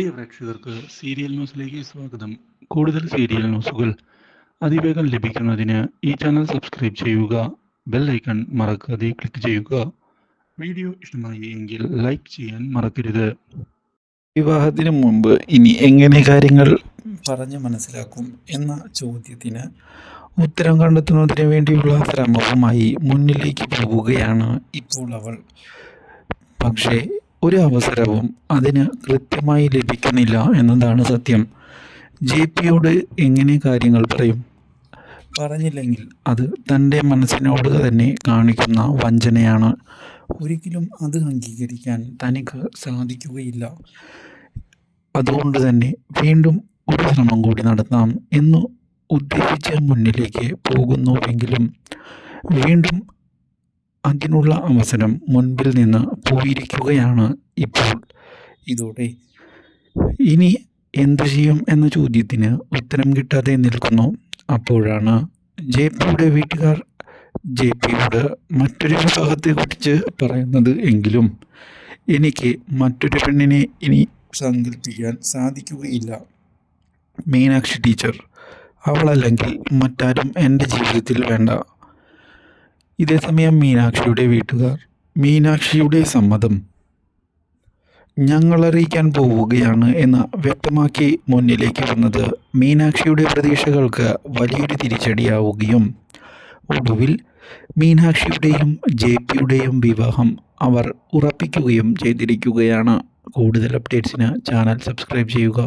പ്രിയ പ്രേക്ഷകർക്ക് സീരിയൽ ന്യൂസിലേക്ക് സ്വാഗതം. കൂടുതൽ സീരിയൽ ന്യൂസുകൾ അതിവേഗം ലഭിക്കുന്നതിന് ഈ ചാനൽ സബ്സ്ക്രൈബ് ചെയ്യുക ബെൽ ഐക്കൺ മറക്കാതെ ക്ലിക്ക് ചെയ്യുക. വീഡിയോ ഇഷ്ടമായി എങ്കിൽ ലൈക്ക് ചെയ്യാൻ മറക്കരുത്. വിവാഹത്തിന് മുമ്പ് ഇനി എങ്ങനെ കാര്യങ്ങൾ പറഞ്ഞു മനസ്സിലാക്കും എന്ന ചോദ്യത്തിന് ഉത്തരം കണ്ടെത്തുന്നതിന് വേണ്ടിയുള്ള ശ്രമവുമായി മുന്നിലേക്ക് പോവുകയാണ് ഇപ്പോൾ അവൾ. പക്ഷേ ഒരു അവസരവും അതിന് കൃത്യമായി ലഭിക്കുന്നില്ല എന്നതാണ് സത്യം. ജെ പിയോട് എങ്ങനെ കാര്യങ്ങൾ പറയും? പറഞ്ഞില്ലെങ്കിൽ അത് തന്റെ മനസ്സിനോട് തന്നെ കാണിക്കുന്ന വഞ്ചനയാണ്. ഒരിക്കലും അത് അംഗീകരിക്കാൻ തനിക്ക് സാധിക്കുകയില്ല. അതുകൊണ്ട് തന്നെ വീണ്ടും ഒരു ശ്രമം കൂടി നടത്താം എന്ന് ഉദ്ദേശിച്ച മുന്നിലേക്ക് പോകുന്നുവെങ്കിലും വീണ്ടും അതിനുള്ള അവസരം മുൻപിൽ നിന്ന് പോയിരിക്കുകയാണ് ഇപ്പോൾ. ഇതോടെ ഇനി എന്തു ചെയ്യും എന്ന ചോദ്യത്തിന് ഉത്തരം കിട്ടാതെ നിൽക്കുന്നു. അപ്പോഴാണ് ജെ പിയുടെ വീട്ടുകാർ ജെ പിയോട് മറ്റൊരു വിവാഹത്തെക്കുറിച്ച് പറയുന്നത് എങ്കിലും എനിക്ക് മറ്റൊരു പെണ്ണിനെ ഇനി സങ്കല്പിക്കാൻ സാധിക്കുകയില്ല. മീനാക്ഷി ടീച്ചർ അവളല്ലെങ്കിൽ മറ്റാരും എന്റെ ജീവിതത്തിൽ വേണ്ട. ഇതേസമയം മീനാക്ഷിയുടെ വീട്ടുകാർ മീനാക്ഷിയുടെ സമ്മതം ഞങ്ങൾ അറിയിക്കാൻ പോവുകയാണ് എന്ന് വ്യക്തമാക്കി മുന്നിലേക്ക് വന്നത്. മീനാക്ഷിയുടെ പ്രതീക്ഷകൾക്ക് വലിയൊരു തിരിച്ചടിയാവുകയും ഒടുവിൽ മീനാക്ഷിയുടെയും ജെ പിയുടെയും വിവാഹം അവർ ഉറപ്പിക്കുകയും ചെയ്തിരിക്കുകയാണ്. കൂടുതൽ അപ്ഡേറ്റ്സിന് ചാനൽ സബ്സ്ക്രൈബ് ചെയ്യുക.